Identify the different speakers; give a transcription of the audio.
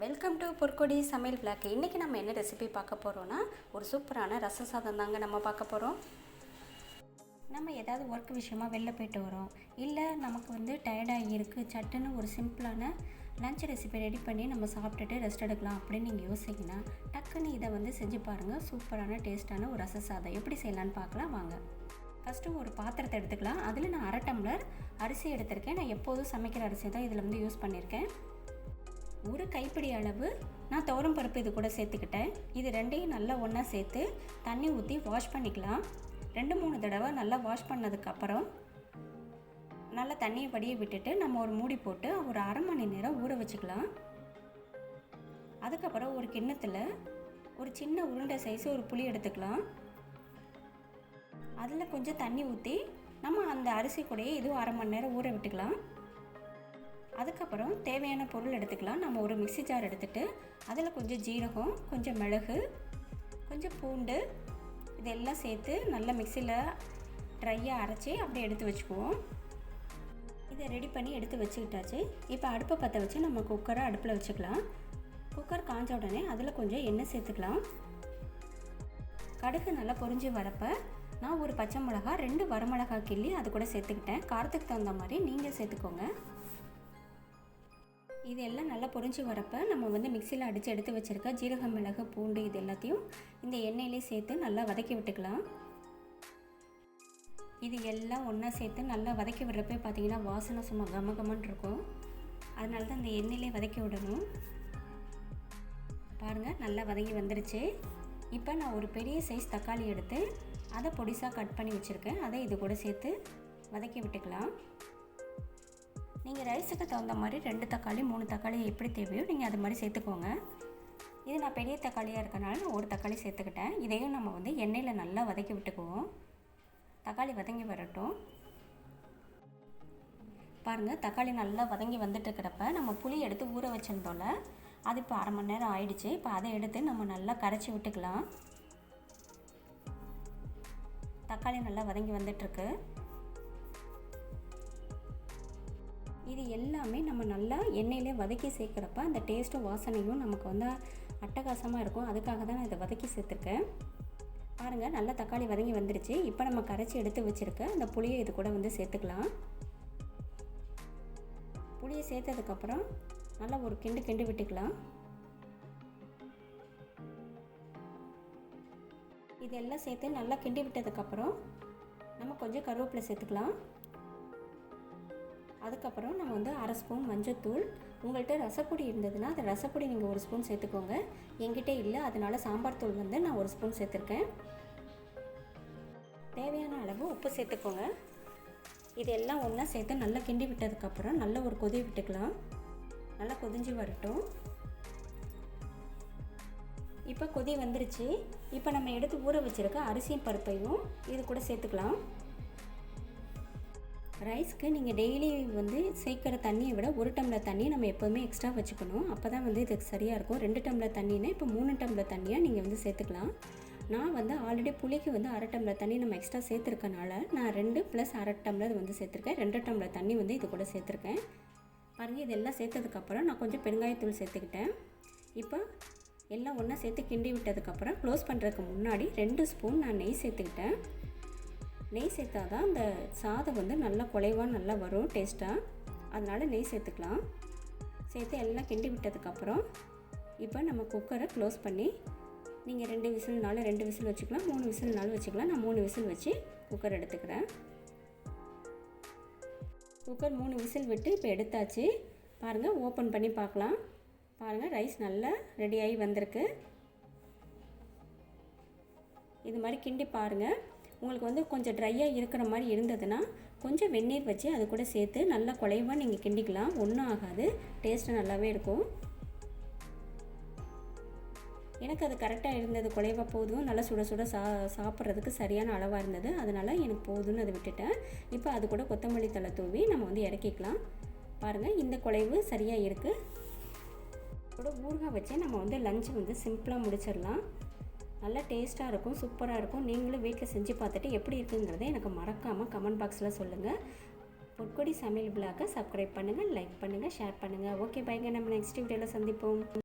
Speaker 1: Welcome to பொற்கொடி சமையல் vlog இன்றைக்கி நம்ம என்ன ரெசிபி பார்க்க போகிறோன்னா ஒரு சூப்பரான ரச சாதம் தாங்க நம்ம பார்க்க போகிறோம் நம்ம ஏதாவது ஒர்க் விஷயமா வெளில போயிட்டு வரோம். இல்லை நமக்கு வந்து டயர்டாகி இருக்குது சட்டுன்னு ஒரு சிம்பிளான லஞ்ச் ரெசிபி ரெடி பண்ணி நம்ம சாப்பிட்டுட்டு ரெஸ்ட் எடுக்கலாம் அப்படின்னு நீங்கள் யோசிங்கன்னா டக்குன்னு இதை வந்து செஞ்சு பாருங்கள் சூப்பரான டேஸ்ட்டான ஒரு ரச சாதம். எப்படி செய்யலான்னு பார்க்கலாம் வாங்க. ஃபஸ்ட்டு ஒரு பாத்திரத்தை எடுத்துக்கலாம். அதில் நான் அரை டம்ளர் அரிசி எடுத்திருக்கேன். நான் எப்போதும் சமைக்கிற அரிசி தான் இதில் வந்து யூஸ் பண்ணியிருக்கேன். ஒரு கைப்பிடி அளவு நான் துவரம் பருப்பு இது கூட சேர்த்துக்கிட்டேன். இது ரெண்டையும் நல்லா ஒன்றா சேர்த்து தண்ணி ஊற்றி வாஷ் பண்ணிக்கலாம். ரெண்டு மூணு தடவை நல்லா வாஷ் பண்ணதுக்கப்புறம் நல்லா தண்ணியை வடிய விட்டுட்டு நம்ம ஒரு மூடி போட்டு ஒரு அரை மணி நேரம் ஊற வச்சுக்கலாம். அதுக்கப்புறம் ஒரு கிண்ணத்தில் ஒரு சின்ன உருண்டை சைஸ் ஒரு புளி எடுத்துக்கலாம். அதில் கொஞ்சம் தண்ணி ஊற்றி நம்ம அந்த அரிசி கூடயே இதுவும் அரை மணி நேரம் ஊற விட்டுக்கலாம். அதுக்கப்புறம் தேவையான பொருள் எடுத்துக்கலாம். நம்ம ஒரு மிக்சி ஜார் எடுத்துகிட்டு அதில் கொஞ்சம் ஜீரகம் கொஞ்சம் மிளகு கொஞ்சம் பூண்டு இதெல்லாம் சேர்த்து நல்லா மிக்சியில் ட்ரையாக அரைச்சி அப்படியே எடுத்து வச்சுக்குவோம். இதை ரெடி பண்ணி எடுத்து வச்சுக்கிட்டாச்சு. இப்போ அடுப்பை பற்ற வச்சு நம்ம குக்கரை அடுப்பில் வச்சுக்கலாம். குக்கர் காஞ்ச உடனே அதில் கொஞ்சம் எண்ணெய் சேர்த்துக்கலாம். கடுகு நல்லா பொறிஞ்சு வரப்போ நான் ஒரு பச்சை மிளகா ரெண்டு வரமிளகா கிள்ளி அது கூட சேர்த்துக்கிட்டேன். காரத்துக்கு தகுந்த மாதிரி நீங்கள் சேர்த்துக்கோங்க. இது எல்லாம் நல்லா பொரிஞ்சு வரப்போ நம்ம வந்து மிக்சியில் அடித்து எடுத்து வச்சுருக்க ஜீரகம் மிளகு பூண்டு இது எல்லாத்தையும் இந்த எண்ணெயிலே சேர்த்து நல்லா வதக்கி விட்டுக்கலாம். இது எல்லாம் ஒன்றா சேர்த்து நல்லா வதக்கி விடுறப்ப பார்த்தீங்கன்னா வாசனை சும்மா கம கமன் இருக்கும். அதனால தான் இந்த எண்ணெயிலே வதக்கி விடணும். பாருங்கள் நல்லா வதங்கி வந்துருச்சு. இப்போ நான் ஒரு பெரிய சைஸ் தக்காளி எடுத்து அதை பொடிசாக கட் பண்ணி வச்சுருக்கேன். அதை இது கூட சேர்த்து வதக்கி விட்டுக்கலாம். நீங்கள் ரைஸுக்கு தகுந்த மாதிரி ரெண்டு தக்காளி மூணு தக்காளி எப்படி தேவையோ நீங்கள் அது மாதிரி சேர்த்துக்கோங்க. இது நான் பெரிய தக்காளியாக இருக்கனால நான் ஒரு தக்காளி சேர்த்துக்கிட்டேன். இதையும் நம்ம வந்து எண்ணெயில் நல்லா வதக்கி விட்டுக்குவோம். தக்காளி வதங்கி வரட்டும். பாருங்கள் தக்காளி நல்லா வதங்கி வந்துட்டு இருக்கிறப்ப நம்ம புளி எடுத்து ஊற வச்சிருந்தோம்ல அது இப்போ அரை மணி நேரம் ஆயிடுச்சு. இப்போ அதை எடுத்து நம்ம நல்லா கரைச்சி விட்டுக்கலாம். தக்காளி நல்லா வதங்கி வந்துட்டுருக்கு இது எல்லாமே நம்ம நல்லா எண்ணெயிலே வதக்கி சேர்க்குறப்ப அந்த டேஸ்ட்டும் வாசனையும் நமக்கு வந்து அட்டகாசமாக இருக்கும். அதுக்காக தான் நான் இதை வதக்கி சேர்த்துருக்கேன். பாருங்கள் நல்லா தக்காளி வதங்கி வந்துடுச்சு இப்போ நம்ம கரைச்சி எடுத்து வச்சுருக்க அந்த புளியை இது கூட வந்து சேர்த்துக்கலாம். புளியை சேர்த்ததுக்கப்புறம் நல்லா ஒரு கிண்டு கிண்டு விட்டுக்கலாம். இதெல்லாம் சேர்த்து நல்லா கிண்டி விட்டதுக்கப்புறம் நம்ம கொஞ்சம் கருவேப்பிலை சேர்த்துக்கலாம். அதுக்கப்புறம் நான் வந்து அரை ஸ்பூன் மஞ்சத்தூள். உங்கள்கிட்ட ரசப்பொடி இருந்ததுன்னா அந்த ரசப்பொடி நீங்கள் ஒரு ஸ்பூன் சேர்த்துக்கோங்க. என்கிட்ட இல்லை அதனால் சாம்பார் தூள் வந்து நான் ஒரு ஸ்பூன் சேர்த்துருக்கேன். தேவையான அளவு உப்பு சேர்த்துக்கோங்க. இதெல்லாம் ஒன்றா சேர்த்து நல்லா கிண்டி விட்டதுக்கப்புறம் நல்ல ஒரு கொதி விட்டுக்கலாம். நல்லா கொதிஞ்சு வரட்டும். இப்போ கொதி வந்துருச்சு. இப்போ நம்ம எடுத்து ஊற வச்சுருக்க அரிசியும் பருப்பையும் இது கூட சேர்த்துக்கலாம். ரைஸ்க்கு நீங்கள் டெய்லி வந்து சேர்க்குற தண்ணியை விட ஒரு டம்ளர் தண்ணி நம்ம எப்போதுமே எக்ஸ்ட்ரா வச்சுக்கணும். அப்போ தான் வந்து இதுக்கு சரியாக இருக்கும். ரெண்டு டம்ளர் தண்ணினா இப்போ மூணு டம்ளர் தண்ணியாக நீங்கள் வந்து சேர்த்துக்கலாம். நான் வந்து ஆல்ரெடி புளிக்கு வந்து அரை டம்ளர் தண்ணி நம்ம எக்ஸ்ட்ரா சேர்த்துருக்கனால நான் ரெண்டு ப்ளஸ் அரை டம்ளர் வந்து சேர்த்துருக்கேன். ரெண்டு டம்ளர் தண்ணி வந்து இது கூட சேர்த்துருக்கேன். பாருங்கள் இதெல்லாம் சேர்த்ததுக்கப்புறம் நான் கொஞ்சம் பெருங்காயத்தூள் சேர்த்துக்கிட்டேன். இப்போ எல்லாம் ஒன்றா சேர்த்து கிண்டி விட்டதுக்கப்புறம் க்ளோஸ் பண்ணுறதுக்கு முன்னாடி ரெண்டு ஸ்பூன் நான் நெய் சேர்த்துக்கிட்டேன். நெய் சேர்த்தா தான் அந்த சாதம் வந்து நல்லா குலைவாக நல்லா வரும் டேஸ்ட்டாக அதனால் நெய் சேர்த்துக்கலாம். சேர்த்து எல்லாம் கிண்டி விட்டதுக்கப்புறம் இப்போ நம்ம குக்கரை க்ளோஸ் பண்ணி நீங்கள் ரெண்டு விசில்னாலும் ரெண்டு விசில் வச்சுக்கலாம் மூணு விசில்னாலும் வச்சுக்கலாம். நான் மூணு விசில் வச்சு குக்கர் எடுத்துக்கிறேன். குக்கர் மூணு விசில் விட்டு இப்போ எடுத்தாச்சு. பாருங்கள் ஓப்பன் பண்ணி பார்க்கலாம். பாருங்கள் ரைஸ் நல்லா ரெடியாகி வந்திருக்கு. இது மாதிரி கிண்டி பாருங்கள் உங்களுக்கு வந்து கொஞ்சம் ட்ரையாக இருக்கிற மாதிரி இருந்ததுன்னா கொஞ்சம் வெந்நீர் வச்சு அது கூட சேர்த்து நல்லா குலைவாக நீங்கள் கிண்டிக்கலாம். ஒன்றும் ஆகாது. டேஸ்ட்டு நல்லாவே இருக்கும். எனக்கு அது கரெக்டாக இருந்தது. குலைவாக போதும். நல்லா சுட சுட சா சாப்பிட்றதுக்கு சரியான அளவாக இருந்தது. அதனால் எனக்கு போதும்னு அதை விட்டுட்டேன். இப்போ அது கூட கொத்தமல்லி தலை தூவி நம்ம வந்து இறக்கிக்கலாம். பாருங்கள் இந்த குலைவு சரியாக இருக்குது கூட ஊறுகாய் வச்சு நம்ம வந்து லஞ்சு வந்து சிம்பிளாக முடிச்சிடலாம். நல்லா டேஸ்ட்டாக இருக்கும் சூப்பராக இருக்கும். நீங்களும் வீட்டில் செஞ்சு பார்த்துட்டு எப்படி இருக்குங்கிறத எனக்கு மறக்காமல் கமெண்ட் பாக்ஸில் சொல்லுங்கள் பொற்கொடி சமையல் பிளாக்கை சப்ஸ்கிரைப் பண்ணுங்கள் லைக் பண்ணுங்கள் ஷேர் பண்ணுங்கள் ஓகே பைங்க நம்ம நெக்ஸ்ட் வீடியோவில் சந்திப்போம்.